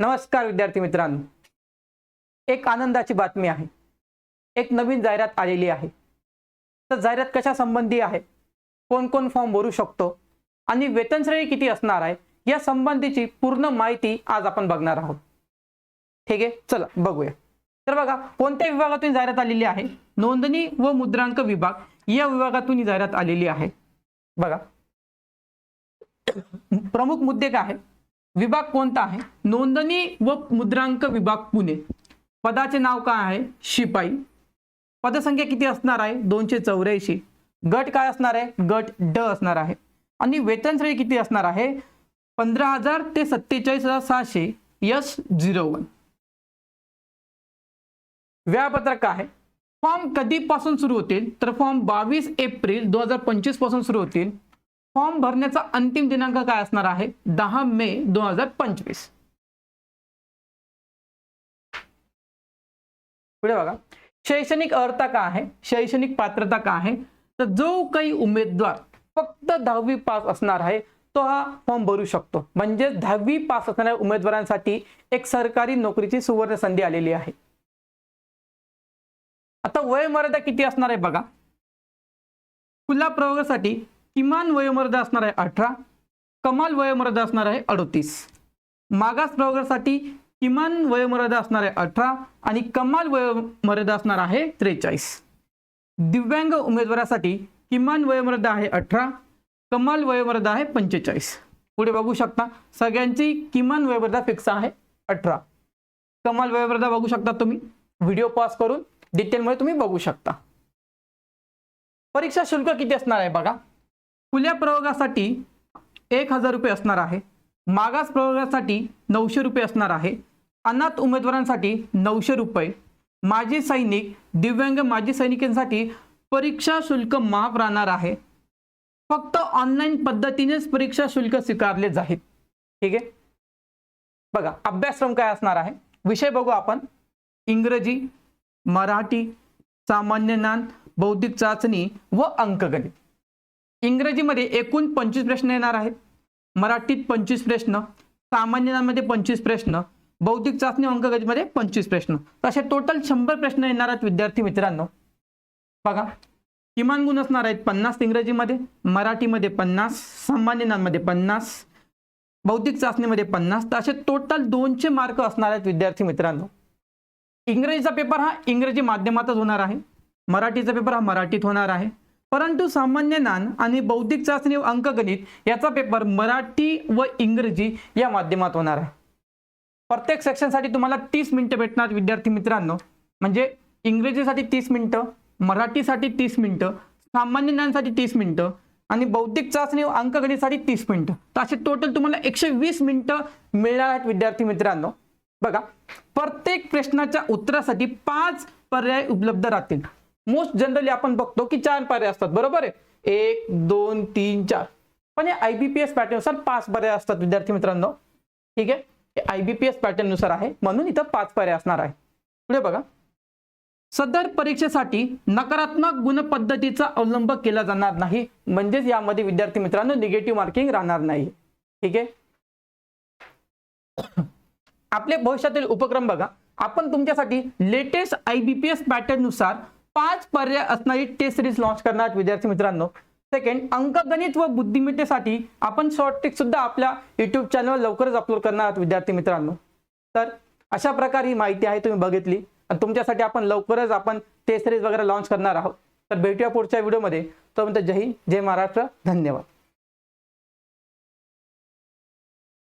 नमस्कार विद्यार्थी मित्रांनो. एक आनंदाची बातमी आहे. एक नवीन जाहिरात आलेली आहे. तर जाहिरात कशा संबंधी आहे? कोण कोण फॉर्म भरू शकतो? आणि वेतन श्रेणी किती असणार आहे? या संबंधीची पूर्ण माहिती आज आपण बघणार आहोत. ठीक आहे? चला बघूया. तर बघा कोणत्या विभागातून जाहिरात आलेली आहे? नोंदणी व मुद्रांक विभाग या विभागातून ही जाहिरात आलेली आहे. बघा. प्रमुख मुद्दे काय आहेत? विभाग कोणता आहे? नोंदणी व मुद्रांक विभाग पुणे. पदाचे नाव काय आहे? शिपाई. पदसंख्या किती असणार आहे? दोनशे चौऱ्याऐंशी. गट काय असणार आहे? गट ड असणार आहे. आणि वेतन श्रेणी किती असणार आहे? पंधरा हजार ते सत्तेचाळीस हजार सहाशे. Yes zero one. वेळापत्रक काय आहे? फॉर्म कधीपासून सुरू होतील? तर फॉर्म बावीस एप्रिल दोन हजार पंचवीसपासून सुरू होतील. फॉर्म भरण्याचा अंतिम दिनांक काय असणार आहे? दहा मे दोन हजार पंचवीस. पुढे बघा. शैक्षणिक अर्हता का आहे? शैक्षणिक पात्रता का आहे? तर जो काही उमेदवार फक्त दहावी पास असणार आहे तो हा फॉर्म भरू शकतो. म्हणजे दहावी पास असणाऱ्या उमेदवारांसाठी एक सरकारी नोकरीची सुवर्ण संधी आलेली आहे. आता वयोमर्यादा किती असणार आहे बघा? खुल्या प्रयोगासाठी किमान वयोमर्यादा असणार आहे अठरा कमाल वयोमर्यादा असणार आहे अडतीस. मागास प्रवर्गासाठी किमान वयोमर्यादा असणार आहे अठरा आणि कमाल वयोमर्यादा असणार आहे त्रेचाळीस. दिव्यांग उमेदवारासाठी किमान वयोमर्यादा आहे अठरा कमाल वयोमर्यादा आहे पंचेचाळीस. पुढे बघू शकता सगळ्यांची किमान वयोमर्यादा फिक्स आहे अठरा. कमाल वयोमर्यादा बघू शकता तुम्ही व्हिडिओ पॉज करून डिटेलमध्ये तुम्ही बघू शकता. परीक्षा शुल्क किती असणार आहे बघा? खुल्या प्रयोगासाठी एक हजार रुपये असणार आहे. मागास प्रवर्गासाठी नऊशे रुपये असणार आहे. अनाथ उमेदवारांसाठी नऊशे रुपये. माजी सैनिक दिव्यांग माजी सैनिकांसाठी परीक्षा शुल्क माफ राहणार आहे. फक्त ऑनलाईन पद्धतीनेच परीक्षा शुल्क स्वीकारले जाईल ठीक आहे? बघा अभ्यासक्रम काय असणार आहे? विषय बघू आपण. इंग्रजी मराठी सामान्य ज्ञान बौद्धिक चाचणी व अंकगणित. इंग्रजीमध्ये एकूण पंचवीस प्रश्न येणार आहेत. मराठीत पंचवीस प्रश्न सामान्यांमध्ये पंचवीस प्रश्न बौद्धिक चाचणी अंकगतीमध्ये पंचवीस प्रश्न. असे टोटल शंभर प्रश्न येणार आहेत विद्यार्थी मित्रांनो. बघा किमान गुण असणार आहेत पन्नास इंग्रजीमध्ये मराठीमध्ये पन्नास सामान्यांमध्ये पन्नास बौद्धिक चाचणीमध्ये पन्नास. तर असे टोटल दोनशे मार्क असणार आहेत विद्यार्थी मित्रांनो. इंग्रजीचा पेपर हा इंग्रजी माध्यमातच होणार आहे. मराठीचा पेपर हा मराठीत होणार आहे. परंतु सामान्य ज्ञान आणि बौद्धिक चाचणी व अंकगणित याचा पेपर मराठी व इंग्रजी या माध्यमात होणार आहे. प्रत्येक सेक्शनसाठी तुम्हाला तीस मिनिटं भेटणार विद्यार्थी मित्रांनो. म्हणजे इंग्रजीसाठी तीस मिनिटं मराठीसाठी तीस मिनिटं सामान्य ज्ञानसाठी तीस मिनिटं आणि बौद्धिक चाचणी व अंकगणितसाठी तीस मिनिटं तर असे टोटल तुम्हाला एकशे वीस मिनिटं मिळणार आहेत विद्यार्थी मित्रांनो. बघा प्रत्येक प्रश्नाच्या उत्तरासाठी पाच पर्याय उपलब्ध राहतील. मोस्ट जनरली आपण बघतो की चार पर्याय असतात. बरोबर आहे? एक दोन तीन चार. पण हे आयबीपीएस पॅटर्ननुसार पाच पर्याय असतात विद्यार्थी मित्रांनो. ठीक आहे? हे पॅटर्ननुसार आहे. म्हणून इथं पाच पर्याय असणार आहे. पुढे बघा. सदर परीक्षेसाठी नकारात्मक गुण पद्धतीचा अवलंब केला जाणार नाही. म्हणजेच यामध्ये विद्यार्थी मित्रांनो निगेटिव्ह मार्किंग राहणार नाही. ठीक आहे? आपले भविष्यातील उपक्रम बघा. आपण तुमच्यासाठी latest I B P S पॅटर्ननुसार पाच पर्याय असणारी टेस्ट सिरीज लॉन्च करणार विद्यार्थी मित्रांनो. सेकंड अंकगणित व बुद्धिमत्तेसाठी आपण शॉर्ट ट्रिक सुद्धा आपल्या युट्यूब चॅनलवर लवकरच अपलोड करणार आहोत विद्यार्थी मित्रांनो. तर अशा प्रकारे ही माहिती आहे तुम्ही बघितली. आणि तुमच्यासाठी आपण लवकरच आपण टेस्ट सिरीज वगैरे लॉन्च करणार आहोत. तर भेटूया पुढच्या व्हिडिओमध्ये तोपर्यंत जय हिंद जय महाराष्ट्र. धन्यवाद.